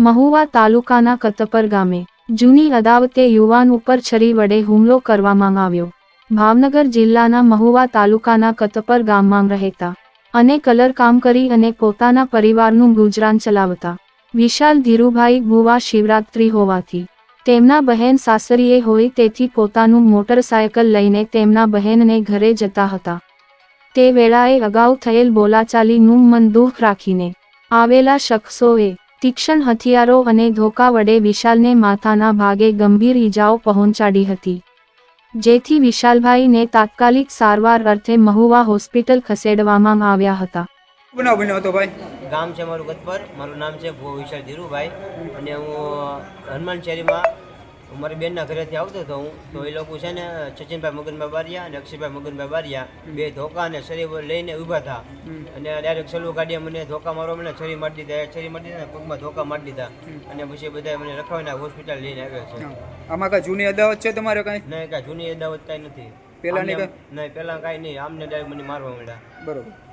મહુવા તાલુકાના કતપર ગામે જૂની અદાવતે યુવાન ઉપર છરી વડે હુમલો કરવામાં આવ્યો. ભાવનગર જિલ્લાના મહુવા તાલુકાના કતપર ગામમાં રહેતા અને કલર કામ કરી અને પોતાના પરિવારનું ગુજરાન ચલાવતા વિશાલ ધીરુભાઈ ભુવા શિવરાત્રી હોવાથી તેમના બહેન સાસરીએ હોય તેથી પોતાનું મોટરસાયકલ લઈને તેમના બહેનને ઘરે જતા હતા. તે વેળાએ અગાઉ થયેલ બોલાચાલીનું મન દુઃખ રાખીને આવેલા શખ્સોએ તીક્ષ્ણ હથિયારો અને ધોકા વડે વિશાલને માથાના ભાગે ગંભીર ઈજાઓ પહોંચાડી હતી. જેથી વિશાલભાઈને તાત્કાલિક સારવાર અર્થે મહુવા હોસ્પિટલ ખસેડવામાં આવ્યા હતા. બનાવ બન્યો હતો ભાઈ? ગામ છે મારું ગતપર. મારું નામ છે ભો વિશાલ ધીરુભાઈ. અને હું હનુમાન શેરીમાં મારી બેનના ઘરેથી આવતો હતો હું. તો એ લોકો છે ને સચિનભાઈ મગનભાઈ બારિયા અને અક્ષયભાઈ મગનભાઈ બારિયા. બે ધોકા અને છરી લઈને ઊભા હતા અને ડાયરેક્ટ સલુ ગાડીએ મને ધોકા મારવા મને છરી મારી દીધા. છરી મારી દીધા પગમાં ધોકા મારી દીધા. અને પછી બધા મને રખાવીને હોસ્પિટલ લઈને આવ્યા છે. આમાં કાંઈ જૂની અદાવત છે તમારે કાંઈ? નહીં કાંઈ જૂની અદાવત કાંઈ નથી. પહેલાંની આમને- નહીં પહેલાં કાંઈ નહીં. આમને ડાયરેક્ટ મને મારવા મળ્યા. બરોબર.